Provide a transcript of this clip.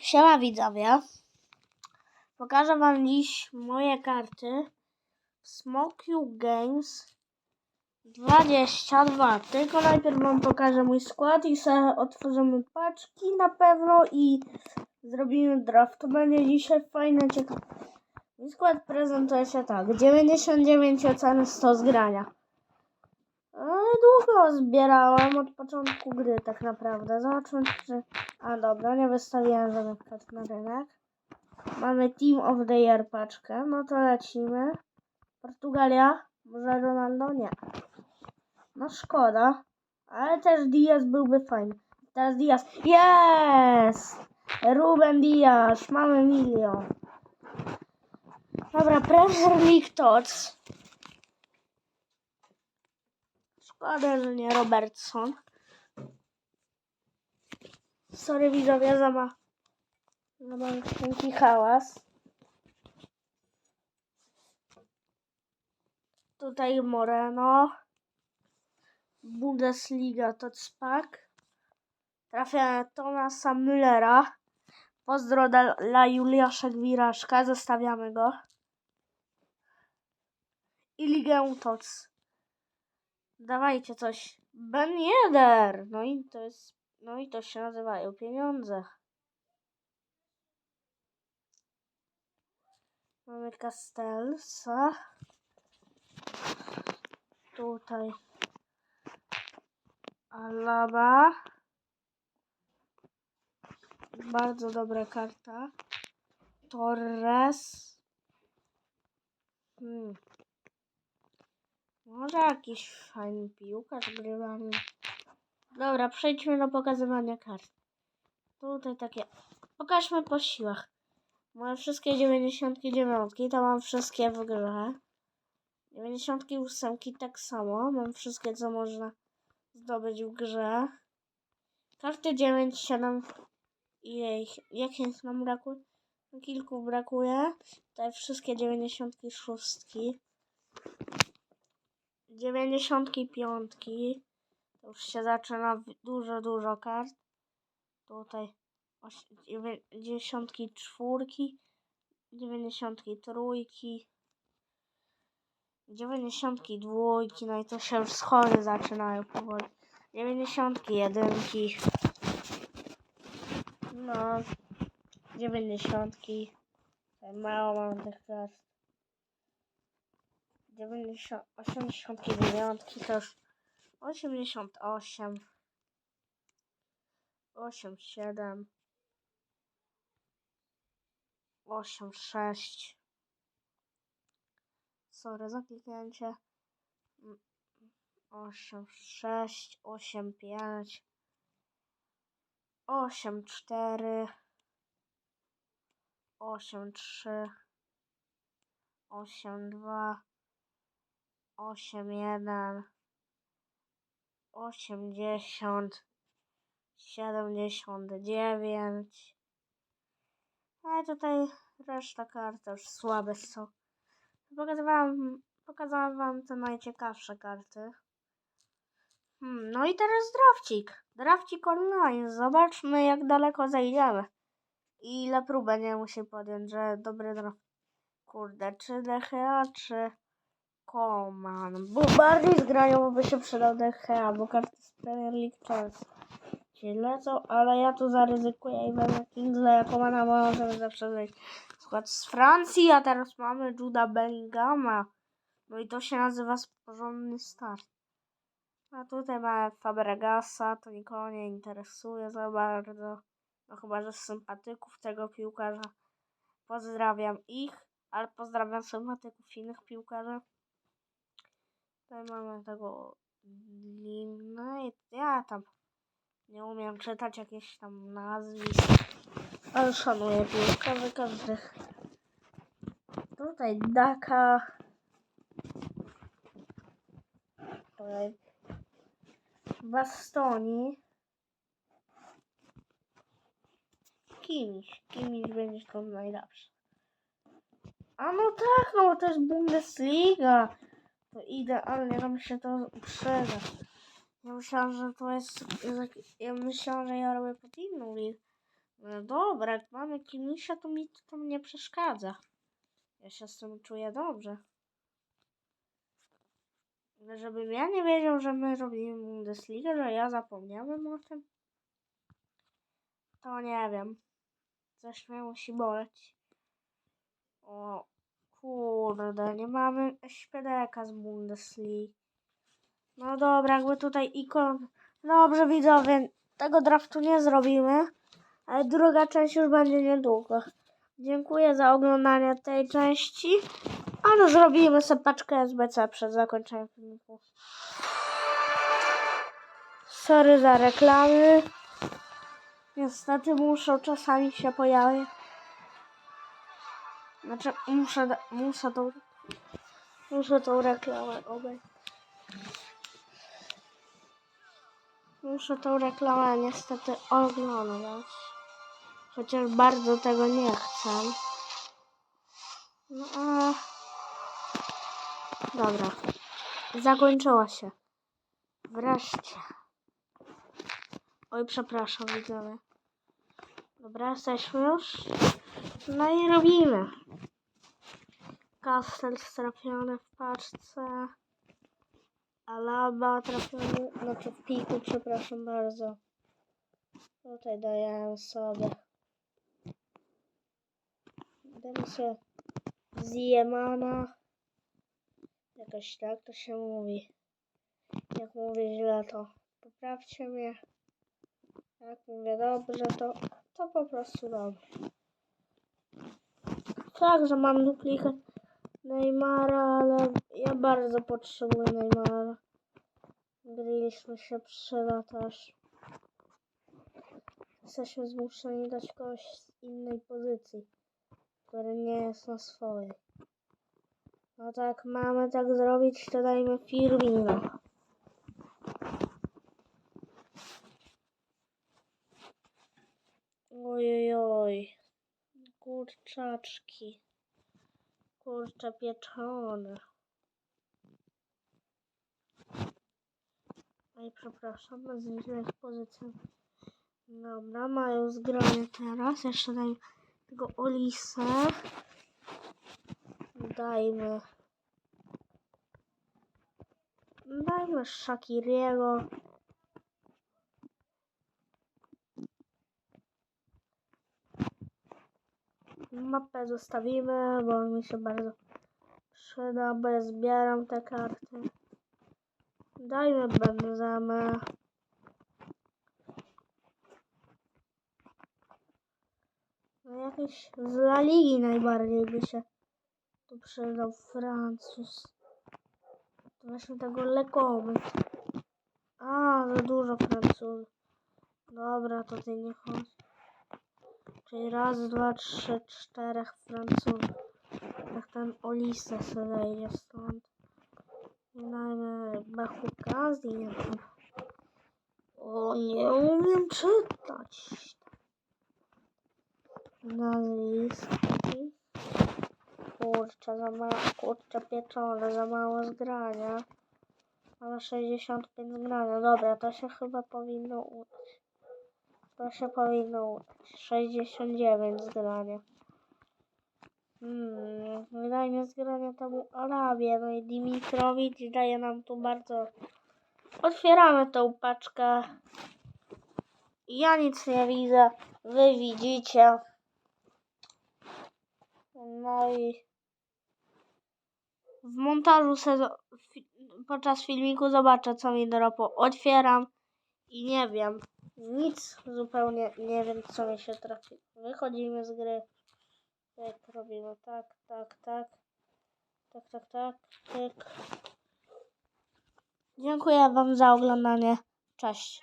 Siema widzowie. Pokażę wam dziś moje karty. Smoke Games 22. Tylko najpierw wam pokażę mój skład i sobie otworzymy paczki na pewno i zrobimy draft. To będzie dzisiaj fajne, ciekawe. Mój skład prezentuje się tak. 99 oceny 100 zgrania. Ale długo zbierałem od początku gry tak naprawdę. Zobaczmy czy... A dobra, nie wystawiłem żadnych kart na rynek. Mamy Team of the Year paczkę. No to lecimy. Portugalia? Może Ronaldo? Nie. No szkoda. Ale też Diaz byłby fajny. Teraz Diaz. Jest! Ruben Diaz. Mamy milion. Dobra, Premier League Tots. Szkoda, że nie Robertson. Sorry widzowie za ma... za hałas. Tutaj Moreno. Bundesliga to Spak. Trafia Tomasa Müllera. Pozdro dla Juliasza Gwiraszka. Zostawiamy go. I Ligę Tots. Dawajcie coś. Ben Yedder. No i to jest. No i to się nazywają pieniądze. Mamy Castelsa. Tutaj. Alaba. Bardzo dobra karta. Torres. Hmm. Może jakiś fajny piłkarz grywany. Dobra, przejdźmy do pokazywania kart. Tutaj takie. Pokażmy po siłach. Mam wszystkie 99, to mam wszystkie w grze. 98 tak samo. Mam wszystkie, co można zdobyć w grze. Karty 9, 7 i jej. Jakich nam brakuje? Kilku brakuje. Tutaj wszystkie 96. 95. To już się zaczyna dużo, dużo kart. Tutaj oś- dziewię- 94, 93, 92, no i to się już schody zaczynają powoli. 91. No, 90. Tutaj Mało mam tych kart. 90, 89 to już 88 87 86 Sorry za kliknięcie. 86 85 84 83 82 81 80 79 a tutaj reszta kart już słabe są. Pokazywałam, pokazałam wam te najciekawsze karty. Hmm, no i teraz drafcik. Drafcik online. Zobaczmy jak daleko zejdziemy. I ile próbę nie musi podjąć, że dobry draft. Kurde, czy DHA, czy Koman. Bo bardziej zgrają by się przydał DHA, bo karty z Premier League Chance się lecą, ale ja tu zaryzykuję i wezmę Kingsley Komana, bo możemy zawsze wejść. Skład z Francji, a teraz mamy Juda Bellingama. No i to się nazywa porządny start. A tutaj mamy Fabregasa, to nikogo nie interesuje za bardzo. No chyba, że sympatyków tego piłkarza. Pozdrawiam ich, ale pozdrawiam sympatyków innych piłkarzy. Tutaj mamy tego Linę i ja tam nie umiem czytać jakichś tam nazwisk, ale szanuję piłkarzy każdych. Tutaj Daka. Tutaj Bastoni. Kimś, kimś będzie to najlepszy. A no tak, no to jest Bundesliga. To idealnie nam się to uprzedza. Ja myślałam, że to jest. Ja myślałam, że ja robię pod inną. No dobra, jak mamy Kimisza, to mi to tam nie przeszkadza. Ja się z tym czuję dobrze. Ale żebym ja nie wiedział, że my robimy Bundesligę, że ja zapomniałem o tym, to nie wiem. Coś mnie musi boleć. O kurde, nie mamy SPD-ka z Bundesligi. No dobra, jakby tutaj ikon... Dobrze widzowie, tego draftu nie zrobimy, ale druga część już będzie niedługo. Dziękuję za oglądanie tej części, ale zrobimy sobie paczkę SBC przed zakończeniem filmiku. Sorry za reklamy. Niestety muszą czasami się pojawić. Znaczy muszę, muszę tą, muszę tą reklamę obejrzeć. Muszę tą reklamę niestety oglądać. Chociaż bardzo tego nie chcę. No a... Dobra. Zakończyła się. Wreszcie. Oj, przepraszam, widzowie. Dobra, jesteśmy już. No i robimy. Kastel trafiony w paczce. Alaba trafiony, znaczy w piku, przepraszam bardzo. Tutaj daję sobie. Damy sobie Ziemana. Jakoś tak to się mówi. Jak mówię źle, to poprawcie mnie. Jak mówię dobrze, to, to po prostu dobrze. Tak, że mam duplikat Neymara, ale ja bardzo potrzebuję Neymara. Griliśmy się przyda też. Jesteśmy zmuszeni dać kogoś z innej pozycji, który nie jest na swojej. No tak, mamy tak zrobić, to dajmy Firmino. Ojojoj. Kurczaczki. Kurcze pieczone. Oj, przepraszam, źle pozycję. Dobra, mają zgranie teraz. Jeszcze dajmy tego Olisę. Dajmy. Dajmy Shakiriego. Mapę zostawimy, bo mi się bardzo przyda, bo ja zbieram te karty. Dajmy Benzemę. No jakiś z La Ligi najbardziej by się tu przydał Francuz. To weźmy tego Lekomy. A, za dużo Francuzów. Dobra, to ty nie chodzi. Czyli raz, dwa, trzy, czterech Francuzów. Jak ten Olisa sobie wejdzie stąd. I nie wiem. O, nie umiem czytać. Nazwiski. Kurczę, za mało, kurczę pieczone, za mało zgrania. Ale 65 zgrania. Dobra, to się chyba powinno udać. To się powinno udać. 69 zgrania. Hmm, wydajnie zgrania temu Arabię. No i Dimitrowicz daje nam tu bardzo... Otwieramy tą paczkę. Ja nic nie widzę. Wy widzicie. No i w montażu sezo- fi- podczas filmiku zobaczę co mi dropło. Otwieram i nie wiem. Nic zupełnie nie wiem co mi się trafi. Wychodzimy z gry. Tak robimy. Tak, tak, tak. Tak, tak, tak. Tyk. Dziękuję wam za oglądanie. Cześć.